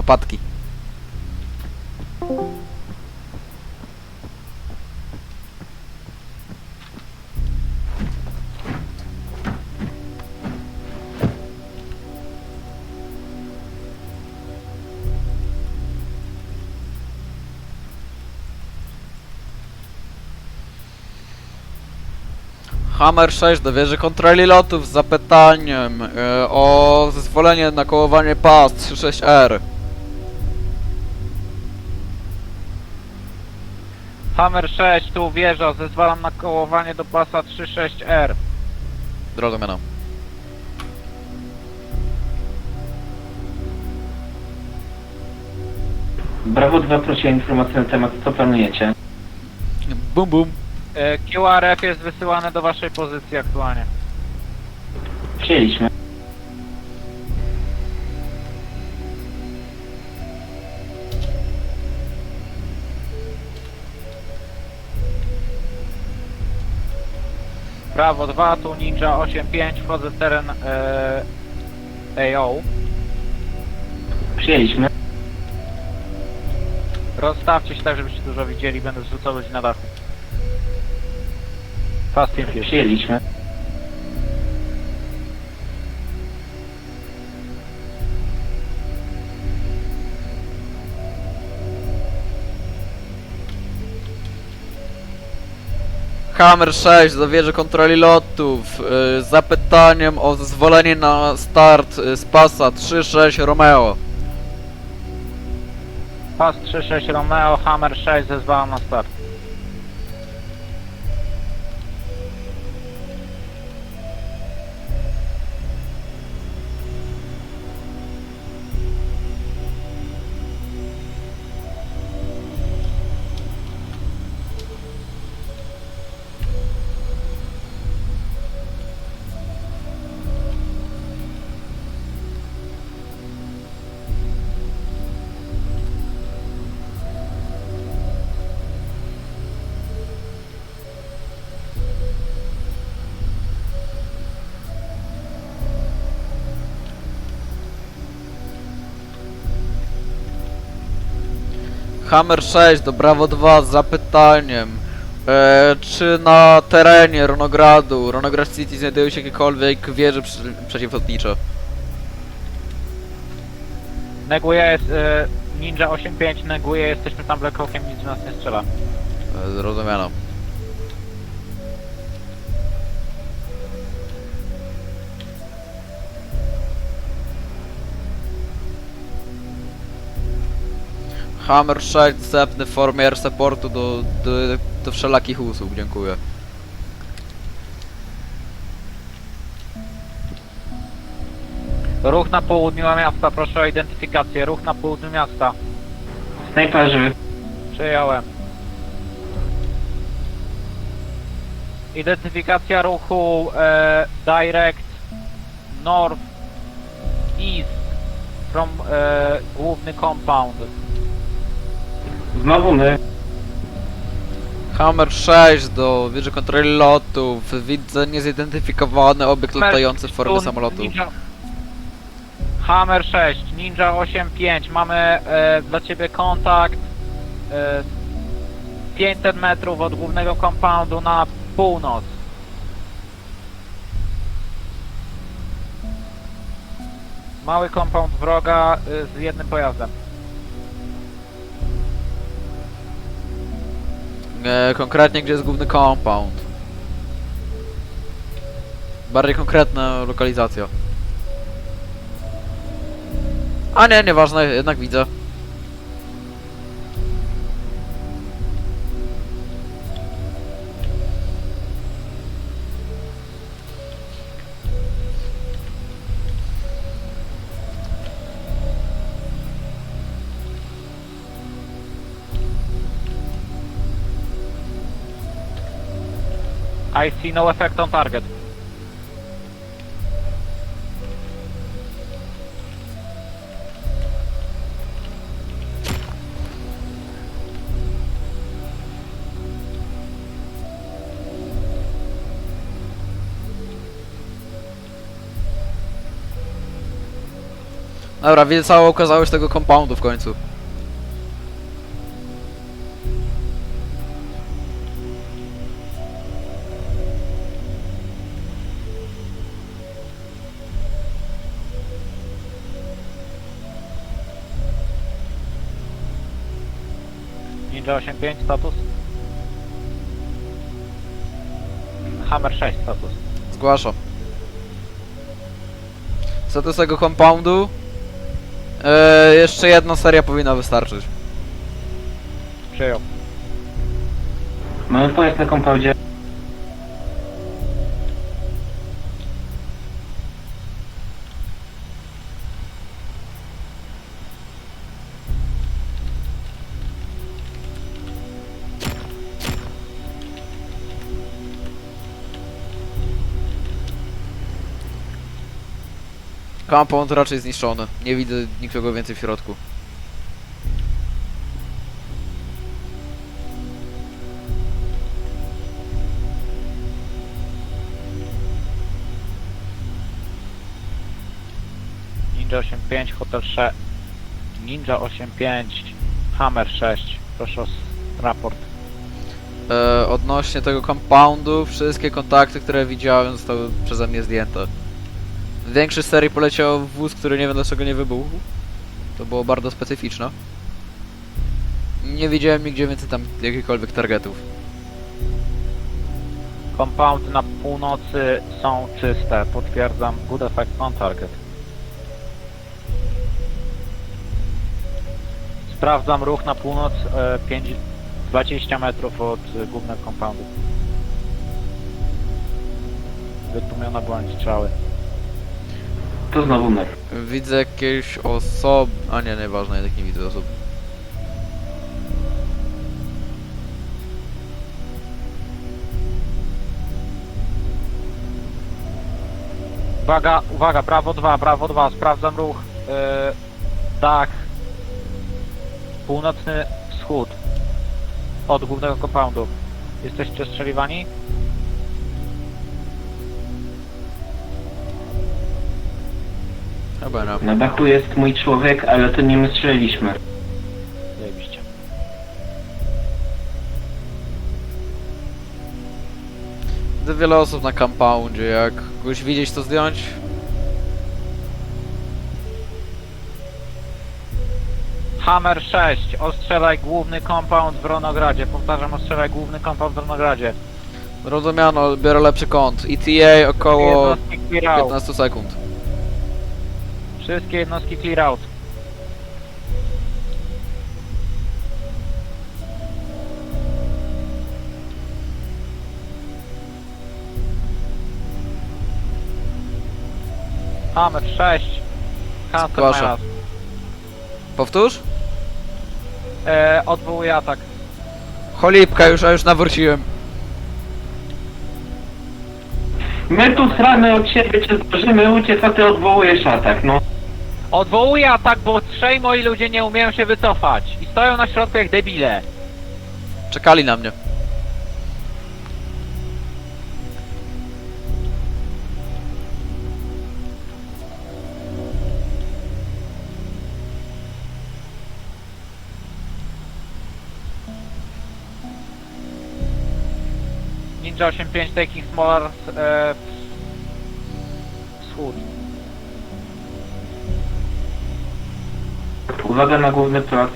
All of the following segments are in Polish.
Opatki. Hammer 6 do wieży kontroli lotów z zapytaniem e, o zezwolenie na kołowanie pas 36R. Hammer 6, tu wieża, zezwalam na kołowanie do pasa 36R. Zrozumiano. Brawo 2 prosi o informację na temat, co planujecie. Bum bum. E, QRF jest wysyłany do waszej pozycji aktualnie. Przyjęliśmy. Brawo 2, tu Ninja 85, wchodzę w teren e, AO. Przyjęliśmy. Rozstawcie się tak, żebyście dużo widzieli, będę zrzucał ludzi na dachu. Fast Team Fusion. Przyjęliśmy. Hammer 6 do wieży kontroli lotów y, z zapytaniem o zezwolenie na start y, z pasa 36 Romeo. Pas 36 Romeo, Hammer 6, zezwalam na start. Hammer 6 do Bravo 2 z zapytaniem e, czy na terenie Ronogradu, Ronograd City znajdują się jakiekolwiek wieże przy, przeciwlotnicze? Neguję, jest, Ninja 85 neguje, jesteśmy tam Black Hawkiem, nic w nas nie strzela. E, Zrozumiano. Hammer 6 dostępny w formie air supportu do, do, do wszelakich usług, dziękuję. Ruch na południu miasta, proszę o identyfikację. Ruch na południu miasta. Snajperzy. Przyjąłem. Identyfikacja ruchu e, direct north east from e, główny compound. Znowu my. Hammer 6 do wieży kontroli lotów. Widzę niezidentyfikowany obiekt latający w formie Tu samolotu. Ninja... Hammer 6, Ninja 85, mamy e, dla ciebie kontakt e, 500 metrów od głównego compoundu na północ. Mały compound wroga e, z jednym pojazdem. E, konkretnie gdzie jest główny compound. Bardziej konkretna lokalizacja. A nie, nieważne, jednak widzę. I see no effect on target. Dobra, widzę całą okazałość tego compoundu w końcu. Ninja 85 status. Hammer 6 status. Zgłaszam. Co do tego compoundu? Eee, jeszcze jedna seria powinna wystarczyć. Przyjął. Mamy pojazd na kompaudzie. Compound raczej zniszczony. Nie widzę nikogo więcej w środku. Ninja 85, Hotel 6. Ninja 85, Hammer 6. Proszę o s- raport. E, odnośnie tego compoundu, wszystkie kontakty, które widziałem, zostały przeze mnie zdjęte. Większość serii poleciał wóz, który nie wiem dlaczego nie wybuchł. To było bardzo specyficzne. Nie widziałem nigdzie więcej tam jakichkolwiek targetów. Compound na północy są czyste. Potwierdzam. Good effect on target. Sprawdzam ruch na północ e, 5, 20 metrów od e, głównego compoundu. Wytłumiona błądź strzały. To znowu my. Widzę jakieś osoby... A nie, nieważne, jednak nie widzę osób. Uwaga, uwaga, prawo 2, prawo 2, sprawdzam ruch. Dach. Północny wschód. Od głównego compoundu. Jesteście strzeliwani? Chyba nie. Na dachu jest mój człowiek, ale to nie my strzeliliśmy. Zajebiście. Widzę wiele osób na compoundzie, jak kogoś widzieć to zdjąć. Hammer 6, ostrzelaj główny compound w Ronogradzie. Powtarzam, ostrzelaj główny compound w Ronogradzie. Rozumiano, biorę lepszy kąt. ETA około Jednostki clear out. 15 sekund. Wszystkie jednostki clear out. Hammer 6. Cancel Zgłaszam. Miles. Powtórz? E, odwołuję atak. Cholipka, już, a już nawróciłem. My tu stramy od siebie, czy zdążymy uciec, a ty odwołujesz atak, no. Odwołuję atak, bo trzej moi ludzie nie umieją się wycofać. I stoją na środku jak debile. Czekali na mnie. Ninja 85 taking smaller e, wschód. Uwaga na główny plac.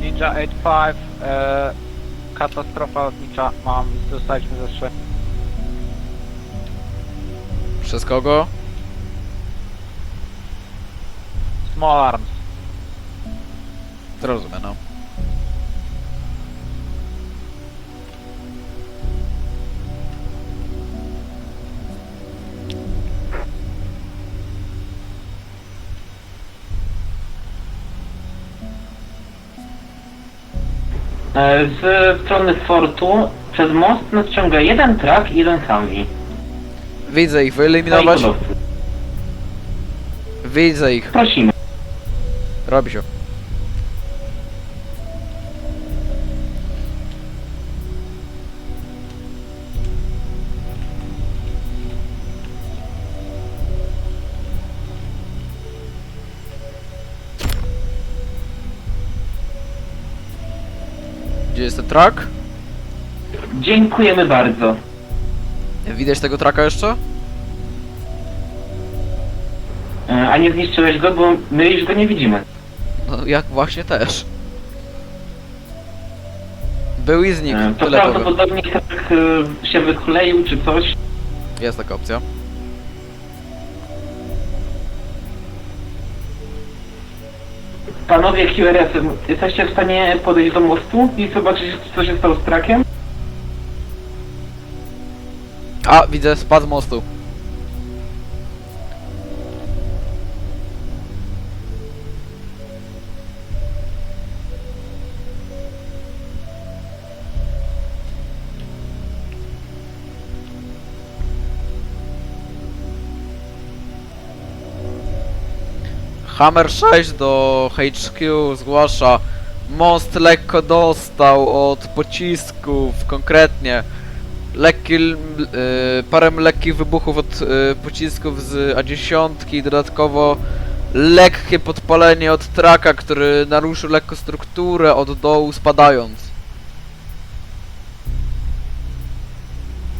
Ninja 85 e, katastrofa lotnicza. Mam, dostaliśmy ze trzy. Przez kogo? Small arms. Rozumiem, no. E, Z strony fortu przez most nadciąga jeden trak i jeden Humvee. Widzę ich, No i wyeliminować. hodowcy. Widzę ich. Prosimy. Robi się. Gdzie jest ten track? Dziękujemy bardzo. Widać tego traka jeszcze? E, A nie zniszczyłeś go, bo my już go nie widzimy. No jak właśnie też. Był i znikł, E, To tyle powiem. prawdopodobnie tak e, się wykleił czy coś. Jest taka opcja. Panowie QRS, jesteście w stanie podejść do mostu i zobaczyć co się stało z trakiem? A, widzę, spadł z mostu. Hammer 6 do HQ zgłasza Most lekko dostał od pocisków, konkretnie lekki, y, parę lekkich wybuchów od y, pocisków z A10, dodatkowo lekkie podpalenie od traka, który naruszył lekko strukturę od dołu spadając.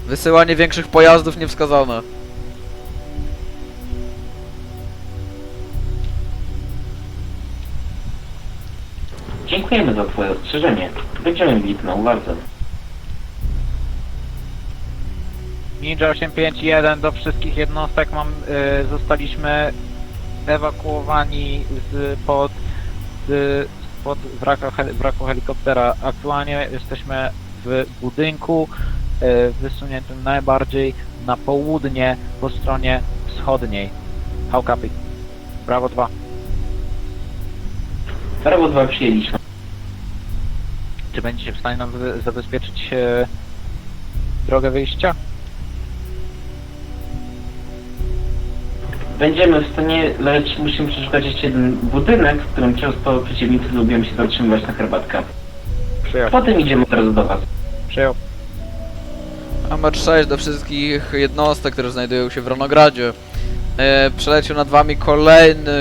Wysyłanie większych pojazdów niewskazane. Dziękujemy za twoje ostrzeżenie. Będziemy mieli to na uwadze. Ninja 851 do wszystkich jednostek mam, y, zostaliśmy ewakuowani z pod z, pod wraka, hel, wraku helikoptera. Aktualnie jesteśmy w budynku y, wysuniętym najbardziej na południe po stronie wschodniej. Copy? Brawo 2. Prawo 2 przyjęliśmy. Czy będziecie w stanie nam zabezpieczyć e, drogę wyjścia? Będziemy w stanie, lecz musimy przeszukać jeszcze jeden budynek, w którym często przeciwnicy lubią się zatrzymywać na herbatkę. Przyjął. Potem idziemy od razu do was. Przyjął. Numer 6 do wszystkich jednostek, które znajdują się w Ronogradzie. E, przeleciał nad wami kolejny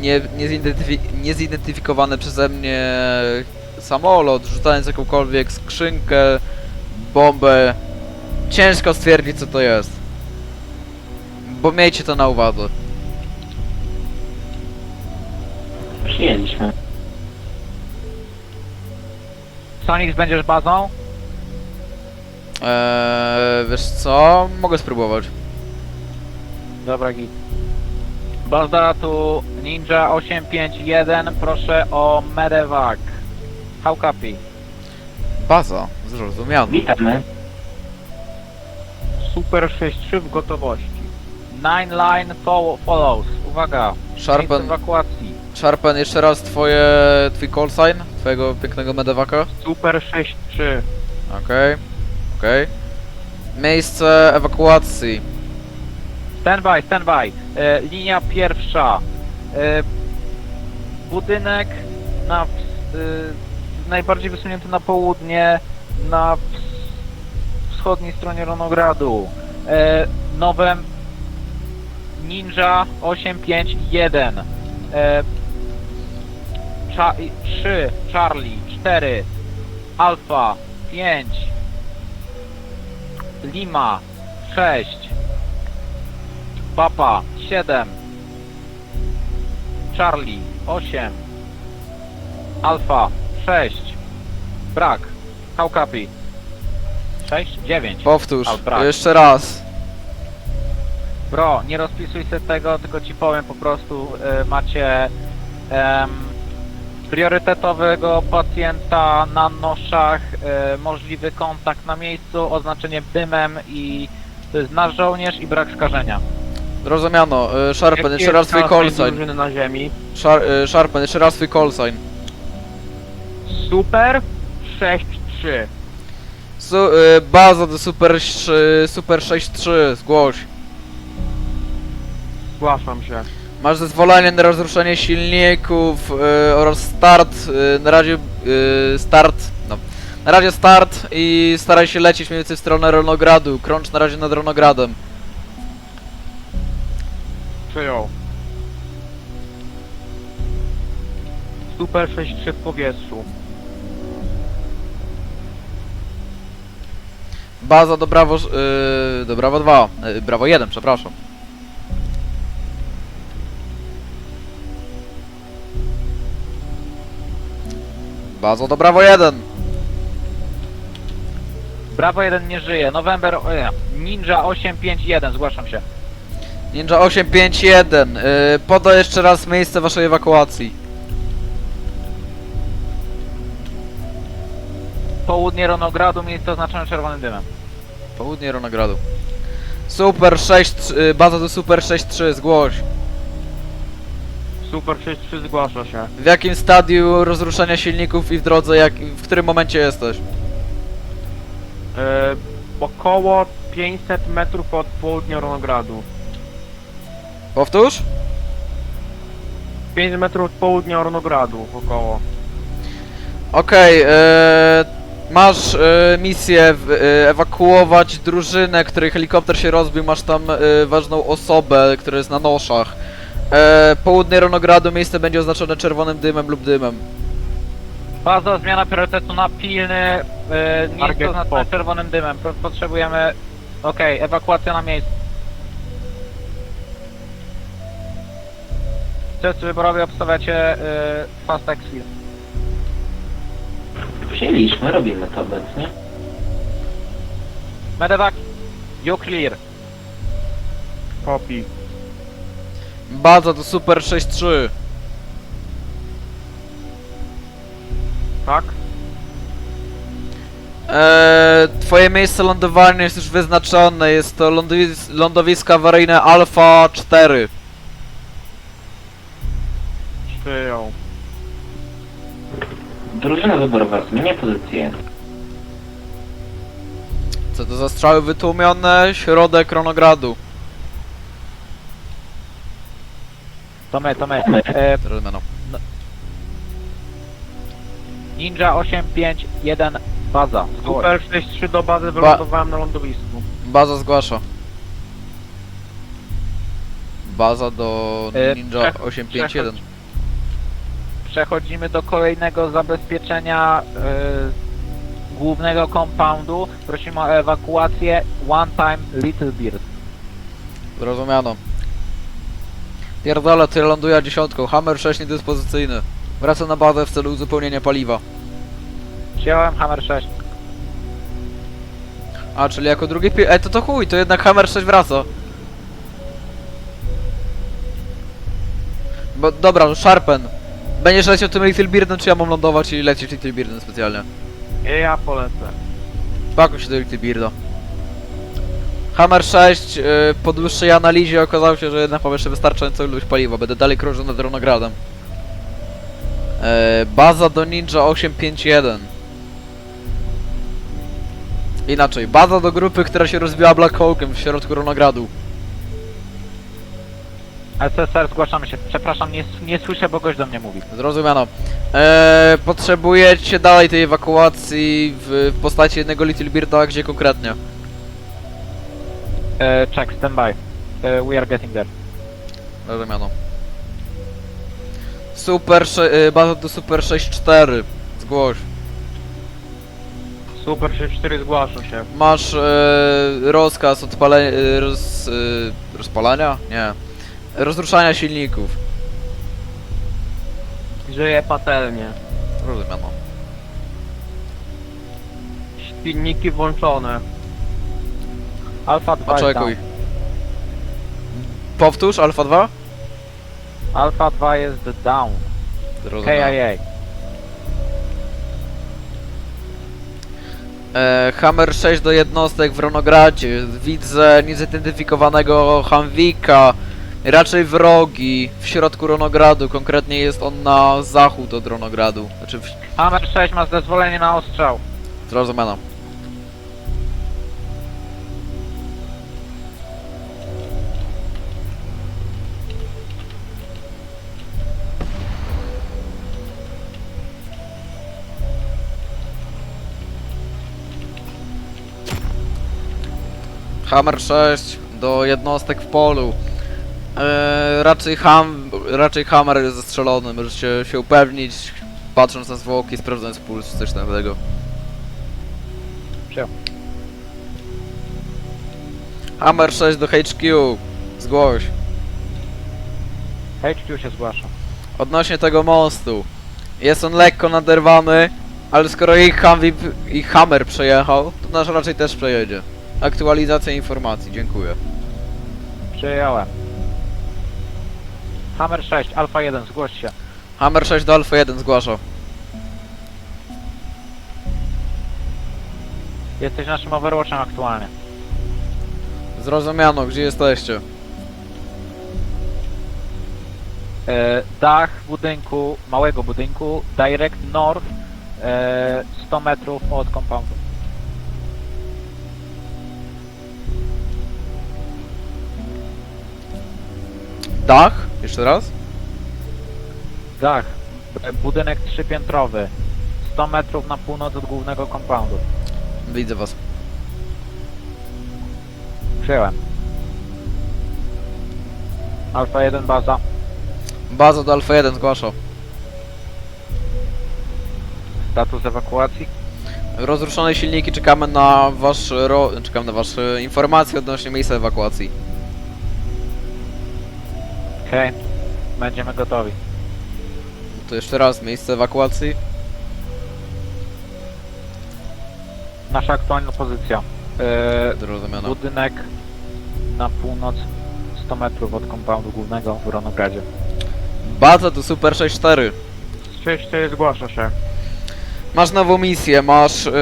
nie, niezidentyfi niezidentyfikowany przeze mnie samolot, rzucając jakąkolwiek skrzynkę, bombę. Ciężko stwierdzić co to jest. Bo miejcie to na uwadze. Przyjęliśmy. Sonix, będziesz bazą? Eee, wiesz co? Mogę spróbować. Dobra, git. Bazda tu Ninja 851, proszę o medevac. How copy? Baza, zrozumiano. Witamy. Super 63 w gotowości. Nine line fo- follows. Uwaga. Miejsce Sharpen, ewakuacji. Sharpen, jeszcze raz twoje, twój call sign, twojego pięknego medewaka. Super 63. Okej, okej. Miejsce ewakuacji. Standby, standby. E, linia pierwsza. E, budynek na ws- e, najbardziej wysunięty na południe, na ws- wschodniej stronie Ronogradu. E, nowe Ninja 851. E, cza- 3, Charlie, 4, Alfa, 5, Lima, 6, Papa 7 Charlie 8 Alfa 6 Brak How copy 6 9 Powtórz, brak. jeszcze raz. Bro, nie rozpisuj sobie tego, tylko ci powiem po prostu y, macie em, priorytetowego pacjenta na noszach, y, możliwy kontakt na miejscu, oznaczenie dymem i to jest nasz żołnierz i brak skażenia. Rozumiano. Y, Sharpen, jeszcze raz twój call sign. na ziemi. Shar y, Sharpen, jeszcze raz twój call sign. Super 6-3. Su y, baza do Super, sz- super 6-3, zgłoś. Zgłaszam się. Masz zezwolenie na rozruszenie silników y, oraz start, y, na razie y, start, no. Na razie start i staraj się lecieć mniej więcej w stronę Ronogradu. Krącz na razie nad Ronogradem. Przyjął. Super 6-3 w powietrzu. Baza do Brawo, yy, do Brawo 2, yy, Brawo 1, przepraszam. Baza do Brawo 1. Brawo 1 nie żyje. November... Ninja 851, zgłaszam się. Ninja 851, yy, podaj jeszcze raz miejsce waszej ewakuacji. Południe Ronogradu, miejsce oznaczone czerwonym dymem. Południe Ronogradu. Super 6, yy, baza do Super 63, zgłoś. Super 63 zgłasza się. W jakim stadium rozruszania silników i w drodze, jak, w którym momencie jesteś? E, około 500 metrów od południa Ronogradu. Powtórz? 5 metrów od południa Ronogradu około. Okej, e, masz e, misję w, e, ewakuować drużynę, której helikopter się rozbił, masz tam e, ważną osobę, która jest na noszach. E, południe Ronogradu miejsce będzie oznaczone czerwonym dymem lub dymem. Baza, zmiana priorytetu na pilny. Yy, miejsce oznaczone spot. czerwonym dymem. Po- Potrzebujemy... Okej, ewakuacja na miejscu. Test wyborowy obstawiacie yy, Fast Exfil. Wzięliśmy, robimy to obecnie. Medevac, you clear. Copy. Baza to Super 63. Tak? E, twoje miejsce lądowania jest już wyznaczone, jest to lądowis lądowisko awaryjne Alfa 4. Przyjął. Drużyna wyborowa zmienia pozycję. Co to za strzały wytłumione? Środek Ronogradu. To my, to my. E, Teraz będą. Ninja 851 baza. Zgłoś. Super 63 do bazy wylądowałem na lądowisku. Baza zgłasza. Baza do E, Ninja przech- 851. Przechodzimy do kolejnego zabezpieczenia e, głównego compoundu. Prosimy o ewakuację One Time Little Beard. Zrozumiano. Pierdolę, ty ląduje dziesiątką. Hammer 6 niedyspozycyjny. Wraca na bazę w celu uzupełnienia paliwa. Przyjąłem Hammer 6. A, czyli jako drugi pi... Ej, to to chuj, to jednak Hammer 6 wraca. Bo, dobra, no Sharpen. Będziesz leciał tym Little Beardem, czy ja mam lądować i lecieć Little Beardem specjalnie? Ja polecę. Pakuj się do Little Bearda. Hammer 6 yy, po dłuższej analizie okazało się, że jednak mam jeszcze wystarczającą ilość paliwa. Będę dalej krążył nad Ronogradem. E, baza do Ninja 851. Inaczej, baza do grupy, która się rozbiła Black Hawkiem w środku Ronogradu. SSR, zgłaszamy się. Przepraszam, nie, nie słyszę, bo gość do mnie mówi. Zrozumiano. E, potrzebujecie dalej tej ewakuacji w, w postaci jednego Little Bearda, gdzie konkretnie? E, check, standby. E, we are getting there. Rozumiano. Super, sze- y, baza do Super 6.4. Zgłoś. Super 64 zgłasza się. Masz e, rozkaz odpalenia, e, roz, e, rozpalania? Nie. Rozruszania silników. Żyje patelnie. Rozumiano. Silniki włączone. Alpha 2 jest Oczekuj. down. Powtórz, Alfa 2? Alpha 2 jest down. Rozumiano. KIA. E, Hammer 6 do jednostek w Ronogradzie. Widzę niezidentyfikowanego Hamwika. Raczej wrogi w środku Ronogradu. Konkretnie jest on na zachód od Ronogradu. Znaczy w... Hammer 6 ma zezwolenie na ostrzał. Zrozumiano. Hammer 6 do jednostek w polu. Eee, raczej, ham, raczej Hammer jest zestrzelony, możecie się upewnić, patrząc na zwłoki, sprawdzając puls, coś tam tego. Hammer 6 do HQ. Zgłoś. HQ się zgłasza. Odnośnie tego mostu. Jest on lekko naderwany, ale skoro ich, Humvee, ich Hammer przejechał, to nasz raczej też przejedzie. Aktualizacja informacji, dziękuję. Przyjąłem. Hammer 6, Alfa 1, zgłoś się. Hammer 6 do Alfa 1 zgłasza. Jesteś naszym Overwatchem aktualnie. Zrozumiano, gdzie jesteście? E, dach budynku, małego budynku, direct north, e, 100 metrów od compoundu. Dach? Jeszcze raz? Dach, budynek trzypiętrowy, 100 metrów na północ od głównego compoundu. Widzę was. Przyjąłem. Alfa 1 baza. Baza do Alfa 1 zgłasza. Status ewakuacji. Rozruszone silniki, czekamy na wasz ro... czekamy na wasze informacje odnośnie miejsca ewakuacji. Okej. Będziemy gotowi. To jeszcze raz, miejsce ewakuacji. Nasza aktualna pozycja. E, Zrozumiano. budynek na północ 100 metrów od compoundu głównego w Ronogradzie. Baza to Super 6-4. 6-4 zgłasza się. Masz nową misję, masz yy,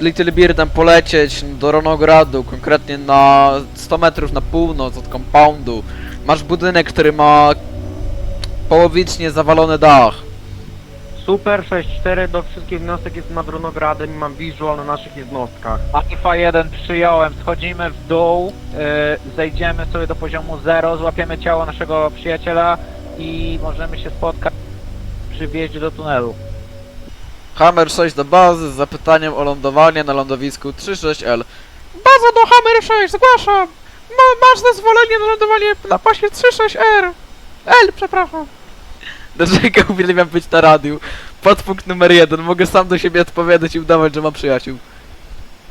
Little Beardem polecieć do Ronogradu, konkretnie na 100 metrów na północ od compoundu. Masz budynek, który ma połowicznie zawalony dach. Super 6-4 do wszystkich jednostek jest nad Ronogradem i mam visual na naszych jednostkach. Alfa 1 przyjąłem, schodzimy w dół, yy, zejdziemy sobie do poziomu 0, złapiemy ciało naszego przyjaciela i możemy się spotkać przy wjeździe do tunelu. Hammer 6 do bazy z zapytaniem o lądowanie na lądowisku 36L. Baza do Hammer 6, zgłaszam! Ma, masz zezwolenie na lądowanie na pasie 36R. L, przepraszam. Dlaczego uwielbiam być na radiu? Podpunkt numer jeden. Mogę sam do siebie odpowiadać i udawać, że mam przyjaciół.